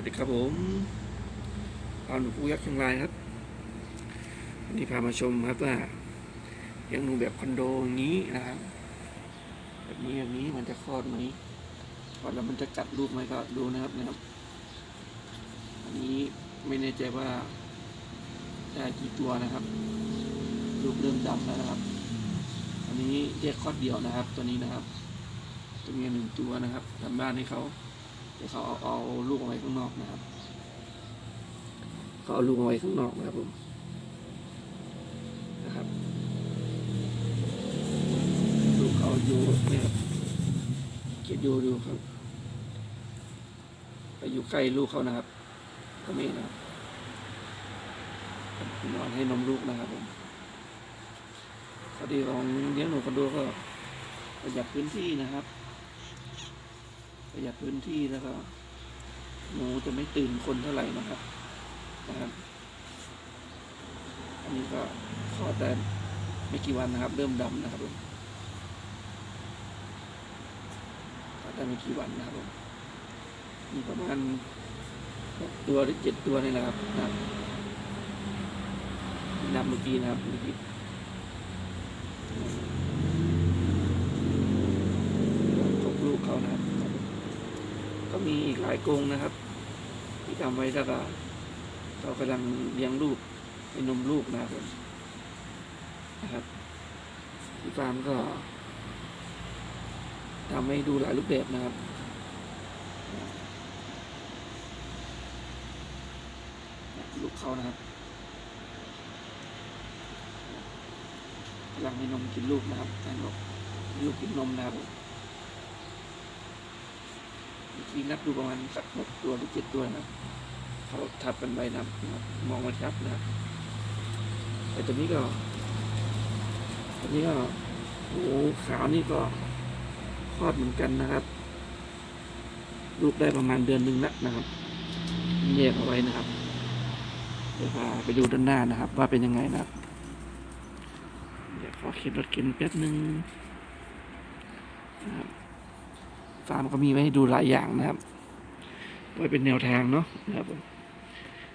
วัสดีครับผมปานหนูปูยักษ์เชียงรายครับ วันนี้พามาชมครับว่าเลี้ยงหนูแบบคอนโดอย่างนี้นะครับ แบบนี้แบบนี้มันจะคลอดไหมคลอดแล้วมันจะกัดลูกไหมก็ดูนะครับนะครับ อันนี้ไม่แน่ใจว่าได้กี่ตัวนะครับ ลูกเริ่มดำแล้วนะครับ อันนี้แยกคลอดเดียวนะครับ ตัวนี้นะครับ ตัวเมียหนึ่งตัวนะครับทำบ้านให้เขา เดี๋ยวเขาเอาเอาลูกเอาไว้ข้างนอกนะครับเขาเอาลูกเอาไว้ข้างนอกนะครับผมนะครับลูกเขาอยู่เนี่ยครับเกียดอยู่ดูครับ ไปอยู่ใกล้ลูกเขานะครับก็ม่นะครับนอนให้นมลูกนะครับผมข้อดีของเลี้ยงหนูคอนโดก็ประหยัดพื้นที่นะครับ ประหยัดพื้นที่แล้วก็หนูจะไม่ตื่นคนเท่าไหร่นะครับนะครับ อันนี้ก็คลอดแต่ไม่กี่วันนะครับ เริ่มดำนะครับผมคลอดแต่ไม่กี่วันนะครับผมมีประมาณหกตัวหรือเจ็ดตัวนี่แหละครับนะครับนับเมื่อกี้นะครับเมื่อกี้ครบลูกเขานะครับ ก็มีอีกหลายกรงนะครับ ที่ทำไว้แล้วก็เรากำลังเลี้ยงลูกเป็นนมลูกนะครับนะครับที่ฟาร์มก็ทำให้ดูหลายรูปแบบนะครับลูกเขานะครับกำลังให้นมกินลูกนะครับให้นมลูกกินนมนะครับ มีนับดูประมาณสักหกตัวหรือเจ็ดตัวนะครับเขาทับกันไปนะครับนะครับมองมาชัดนะแต่ตัวนี้ก็ตัวนี้ก็โอ้ขาวนี่ก็คลอดเหมือนกันนะครับ ลูกได้ประมาณเดือนหนึ่งแล้วนะครับแยกเอาไว้นะครับเดี๋ยวพาไปดูด้านหน้านะครับ ว่าเป็นยังไงนะครับ เดี๋ยวขอเข็นรถเข็นแป๊บนึงนะครับ ฟาร์มก็มีไว้ให้ดูหลายอย่างนะครับไว้เป็นแนวทางเนาะนะครับผม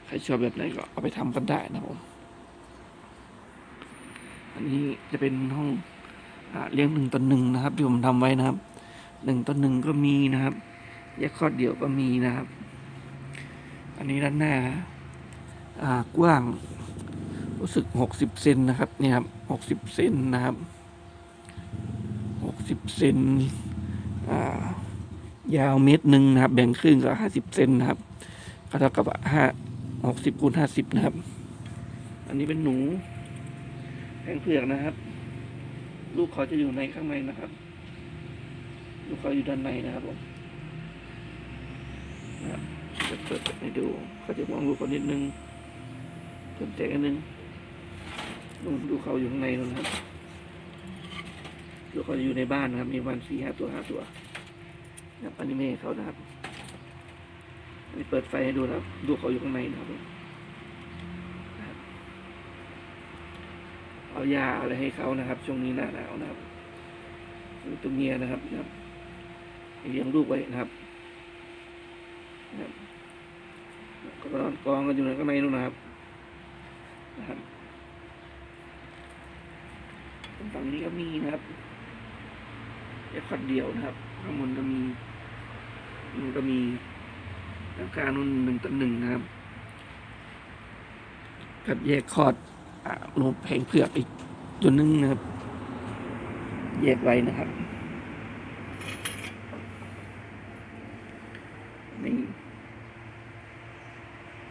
ใครชอบแบบไหนก็เอาไปทำกันได้นะครับผมอันนี้จะเป็นห้องอเลี้ยงหนึ่งต่อหนึ่งนะครับ ที่ผมทำไว้นะครับหนึ่งต่อหนึ่งก็มีนะครับแยกคอดเดี่ยวก็มีนะครับ อันนี้ด้านหน้า อ่ากว้าง รู้สึกหกสิบเซนนะครับเนี่ยครับหกสิบเซนนะครับหกสิบเซนอ่า ยาวเมตรหนึ่งนะครับ แบ่งครึ่งก็ห้าสิบเซนนะครับก็เท่ากับห้าหกสิบคูณห้าสิบนะครับ อันนี้เป็นหนูแพงเผือกนะครับ ลูกเขาจะอยู่ในข้างในนะครับ ลูกเขาอยู่ด้านในนะครับผมนะครับจะเปิดให้ดูเขาจะมองลูกเขานิดนึงเพิ่มแสงนิดนึงนู่นดูเขาอยู่ข้างในนู่นนะครับลูกเขาอยู่ในบ้านนะครับ มีวันสี่ห้าตัวห้าตัว ครับอันนี้แม่เขานะครับอันนี้เปิดไฟให้ดูนะครับลูเขาอยู่ข้างในนะครับเอายาอะไรให้เขานะครับ ช่วงนี้หน้าหนาวนะครับตัวเมียนะครับนะครับเลี้ยงลูกไว้นะครับนะครับก็นอนกองกันอยู่ในข้างในนู่นนะครับนะครับฝั่งนี้ก็มีนะครับแค่คัดเดียวนะครับ ข้างบนก็มี มันก็มีหลังคานุ่นหนึ่งต่อหนึ่งนะครับ กับแยกคอดอ่าโนมแผงเผือกอีกตัวหนึงนะครับ แยกไว้นะครับนี่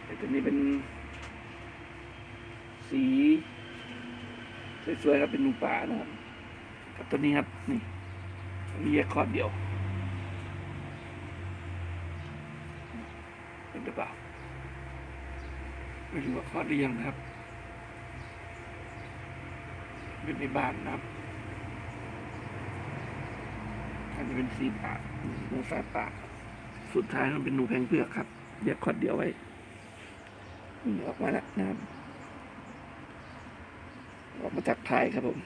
แต่ตัวนี้เป็นสีสวยๆครับเป็นหนูป่านะครับกับตัวนี้ครับนี่มีแยกคอดเดียว หรือเปล่า ไม่รู้ว่าคลอดหรือยังนะครับเป็นในบ้านนะครับอันนี้เป็นสีป่าหนูสายป่าสุดท้ายมันเป็นหนูแพงเผือกครับแยกคอดเดียวไว้นี่ออกมาแล้วนะครับออกมาจากท้ายครับผม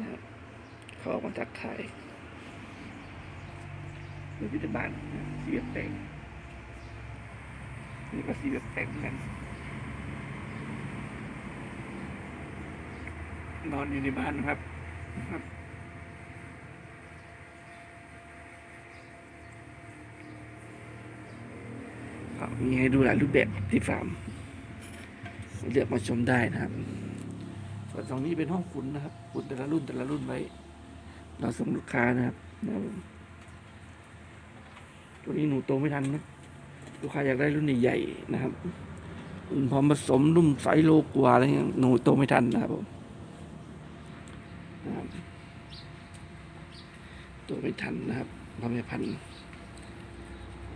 นะครับเขาออกมาจากไข่รถพิธบาลสีแบบแตงนี่ก็สีแบบแตงเหมือนกันนอนอยู่ในบ้านนะครับมีให้ดูหลายรูปแบบที่ฟาร์มเลือกมาชมได้นะครับ ส่วนตรงนี้เป็นห้องขุนนะครับขุนแต่ละรุ่นแต่ละรุ่นไว้ เราส่งลูกค้านะครับ ตัวนี้หนูโตไม่ทันนะลูกค้าอยากได้รุ่นใหญ่ๆนะครับรุ่นพร้อมผสมรุ่นไซส์โลกว่าอะไรเงี้ยหนูโตไม่ทันนะครับผมนะครับโตไม่ทันนะครับพ่อแม่พัน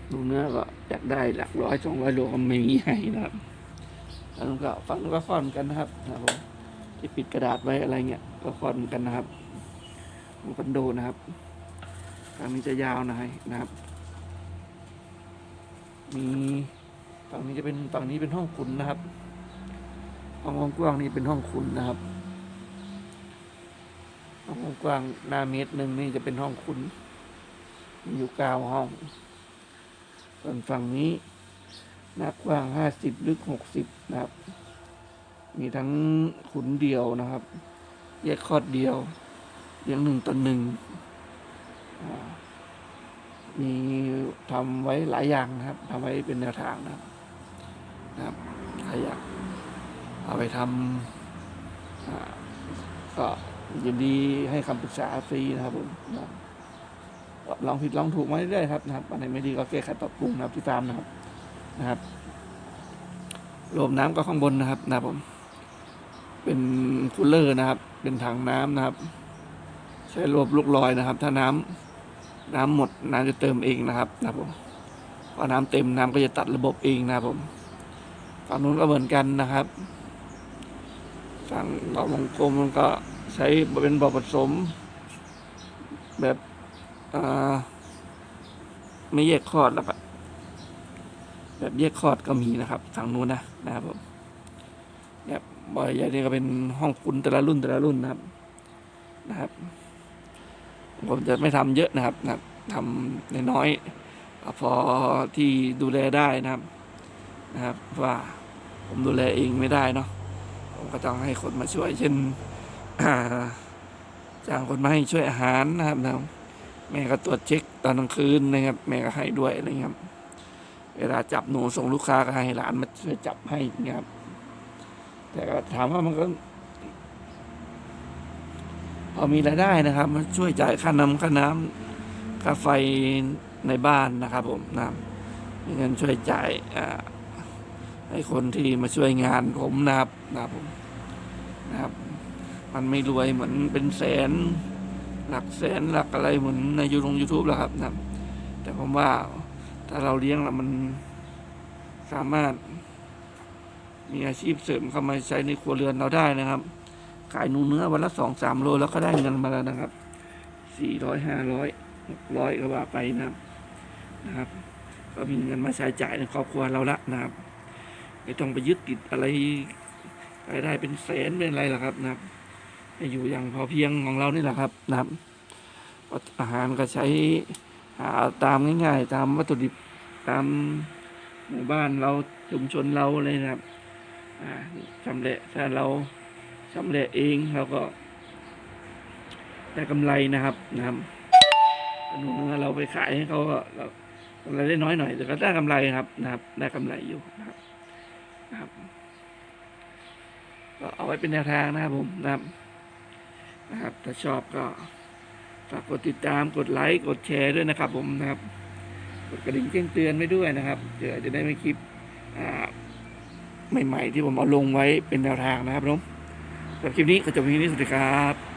หนูเนื้อก็อยากได้หลักร้อยสองร้อยโลก็ไม่มีให้นะครับแล้วก็ฟังล้วก็ฟ้อนกันนะครับนะครับผมที่ปิดกระดาษไว้อะไรเงี้ยก็ฟ้อนกันนะครับของคอนโดนะครับทางนี้จะยาวหน่อยนะครับ มีฝั่งนี้จะเป็นฝั่งนี้เป็นห้องขุนนะครับห้องกว้างนี่เป็นห้องขุนนะครับห้องกว้างหน้าเมตรหนึ่งนี่จะเป็นห้องขุนมีอยู่เก้าห้อง ส่วนฝั่งนี้หน้ากว้างห้าสิบลึกหกสิบนะครับ มีทั้งขุนเดียวนะครับ แยกคอดเดียวเลี้ยงหนึ่งต่อหนึ่งมี ทำไว้หลายอย่างนะครับทำไว้เป็นแนวทางนะครับนะครับใครอยากเอาไปทำก็ยินดีให้คำปรึกษาฟรีนะครับผมนะลองผิดลองถูกมาเรื่อยๆครับนะครับอันไหนไม่ดีก็แก้ไขปรับปรุงนะครับที่ฟามนะครับนะครับโลมน้ำก็ข้างบนนะครับนะครับผม เป็นคูลเลอร์นะครับ เป็นถังน้ำนะครับ ใช้รวบลูกลอยนะครับ ถ้าน้ำ น้ำหมดน้ำจะเติมเองนะครับนะครับผมพอน้ำเต็มน้ำก็จะตัดระบบเองนะครับผมฝั่งนู้นก็เหมือนกันนะครับฝั่งบ่อวงกลมมันก็ใช้เป็นบ่อผสม แบบไม่แยกคลอดแล้วก็แบบแยกคลอดก็มีนะครับฝั่งนู้นนะนะครับผมเนี่ยบ่อใหญ่นี่ก็เป็นห้องคุณแต่ละรุ่นแต่ละรุ่นนะครับนะครับ ผมจะไม่ทำเยอะนะครับนะทำน้อยๆพอที่ดูแลได้นะครับนะครับ ว่าผมดูแลเองไม่ได้เนาะผมก็ต้องให้คนมาช่วย เช่นจ้างคนมาให้ช่วยอาหารนะครับนะแม่ก็ตรวจเช็คตอนกลางคืนนะครับ แม่ก็ให้ด้วยอะไรครับ เวลาจับหนูส่งลูกค้าก็ให้หลานมาช่วยจับให้อย่างเงี้ยครับ แต่ก็ถามว่ามันก็ พอมีรายได้นะครับมาช่วยจ่ายค่าน้ำค่าน้ำค่าไฟในบ้านนะครับผมนะมีเงินช่วยจ่ายให้คนที่มาช่วยงานผมนะครับนะครับผมนะครับ มันไม่รวยเหมือนเป็นแสน หลักแสนหลักอะไรเหมือนในยูทงยูทูบแล้วครับนะบแต่ผมว่าถ้าเราเลี้ยงแล้วมันสามารถมีอาชีพเสริมเข้ามาใช้ในครัวเรือนเราได้นะครับ ขายหนูเนื้อวันละสองสามโลแล้วก็ได้เงินมาแล้วนะครับสี่ร้อยห้าร้อยหกร้อยก็ว่าไปนะครับนะครับ ก็มีเงินมาใช้จ่ายในครอบครัวเราละนะครับไม่ต้องไปยึดติดอะไรรายได้เป็นแสนเป็นอะไรหรอกครับนะครับให้อยู่อย่างพอเพียงของเรานี่แหละครับนะครับอาหารก็ใช้หาตามง่าย ๆ ตามวัตถุดิบตามหมู่บ้านเราชุมชนเราเลยนะครับอ่าชำแหละถ้าเรา ชำแหละเองเราก็ได้กำไรนะครับนะครับหนูเนื้อเราไปขายให้เขาก็เรากำไรได้น้อยหน่อยแต่ก็ได้กำไรครับนะครับ ได้กำไรอยู่นะครับนะครับก็เอาไว้เป็นแนวทางนะครับผมนะครับนะครับ ถ้าชอบก็ฝากกดติดตามกดไลค์กดแชร์ด้วยนะครับ ผมนะครับ กดกระดิ่งแจ้งเตือนไว้ด้วยนะครับเดี๋ยวจะได้ไม่คลิปใหม่ ๆ ที่ผมเอาลงไว้เป็นแนวทางนะครับผม สำหรับคลิปนี้ก็จบเพียงนี้สวัสดีครับ